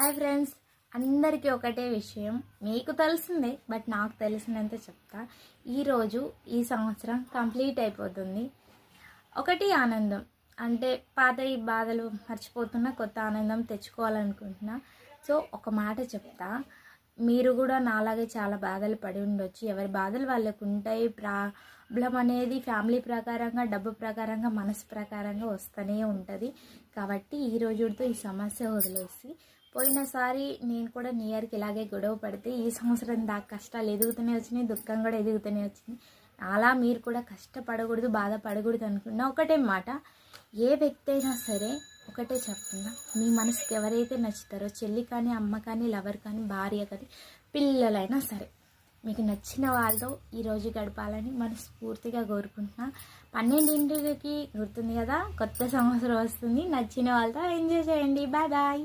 Hi friends అందరికీ ఒకటే విషయం. మీకు తెలిసిందే బట్ నాకు తెలిసినంత చెప్తా. ఈరోజు ఈ సంవత్సరం కంప్లీట్ అయిపోతుంది. ఒకటి ఆనందం. అంటే పాత ఈ బాధలు మర్చిపోతున్నా కొత్త ఆనందం తెచ్చుకోవాలనుకుంటున్నా. సో ఒక మాట చెప్తా. మీరు కూడా నాలాగే చాలా బాధలు పడి ఉండొచ్చు. ఎవరి బాధలు వాళ్ళకు ఉంటాయి ప్రాబ్లం అనేది ఫ్యామిలీ ప్రకారంగా డబ్బు ప్రకారంగా మనసు ప్రకారంగా వస్తూనే ఉంటుంది. కాబట్టి ఈ రోజుతో ఈ సమస్య వదిలేసి పోయినసారి నేను కూడా నియర్కి ఇలాగే గొడవ పడితే ఈ సంవత్సరం దాకా కష్టాలు ఎదుగుతూనే వచ్చినాయి దుఃఖం కూడా ఎదుగుతూనే వచ్చింది. అలా మీరు కూడా కష్టపడకూడదు బాధపడకూడదు అనుకున్నా ఒకటే మాట. ఏ వ్యక్తి అయినా సరే ఒకటే చెప్తున్నా. మీ మనసుకి ఎవరైతే నచ్చుతారో చెల్లి కానీ అమ్మ కానీ లవర్ కానీ భార్య కానీ పిల్లలైనా సరే మీకు నచ్చిన వాళ్ళతో ఈరోజు గడపాలని మనస్ఫూర్తిగా కోరుకుంటున్నా. పన్నెండింటికి గుర్తుంది కదా కొత్త సంవత్సరం వస్తుంది. నచ్చిన వాళ్ళతో ఎంజాయ్ చేయండి. Bye bye.